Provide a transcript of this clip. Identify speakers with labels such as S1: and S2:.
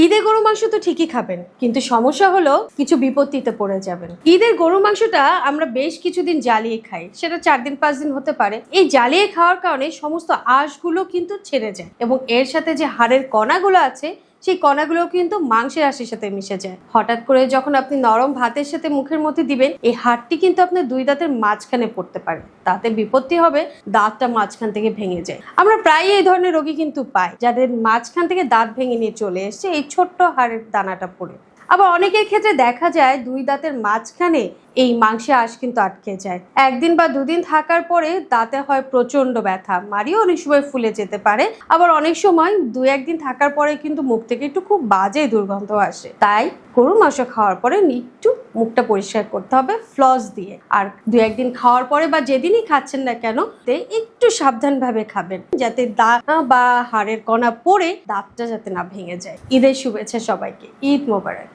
S1: ঈদে গরু মাংস তো ঠিকই খাবেন, কিন্তু সমস্যা হলো কিছু বিপত্তিতে পড়ে যাবেন। ঈদের গরু মাংসটা আমরা বেশ কিছুদিন জ্বালিয়ে খাই, সেটা চার দিন, পাঁচ দিন হতে পারে। এই জ্বালিয়ে খাওয়ার কারণে সমস্ত আঁশগুলো কিন্তু ছেড়ে যায় এবং এর সাথে যে হাড়ের কণাগুলো আছে সেই কণাগুলো কিন্তু মাংসের আঁশের সাথে মিশে যায়। হঠাৎ করে যখন আপনি নরম ভাতের সাথে মুখের মধ্যে দিবেন, এই হাড়টি কিন্তু আপনার দুই দাঁতের মাঝখানে পড়তে পারে। তাতে বিপত্তি হবে, দাঁতটা মাঝখান থেকে ভেঙে যায়। আমরা প্রায় এই ধরনের রোগী কিন্তু পাই, যাদের মাঝখান থেকে দাঁত ভেঙে নিয়ে চলে এসছে, এই ছোট্ট হাড়ের দানাটা পড়ে। আবার অনেকের ক্ষেত্রে দেখা যায়, দুই দাঁতের মাঝখানে এই মাংসে আঁশ কিন্তু আটকে যায়। একদিন বা দুদিন থাকার পরে দাঁতে হয় প্রচণ্ড ব্যথা। মারিও অনেক সময় ফুলে যেতে পারে। আবার অনেক সময় দু একদিন থাকার পরে কিন্তু মুখ থেকে একটু খুব বাজে দুর্গন্ধ আসে। তাই গরু মাংস খাওয়ার পরে একটু মুখটা পরিষ্কার করতে হবে ফ্লস দিয়ে। আর দু একদিন খাওয়ার পরে বা যেদিনই খাচ্ছেন না কেন একটু সাবধানভাবে খাবেন, যাতে দাঁত বা হাড়ের কণা পড়ে দাঁতটা যাতে না ভেঙে যায়। ঈদের শুভেচ্ছা সবাইকে। ঈদ মোবারক।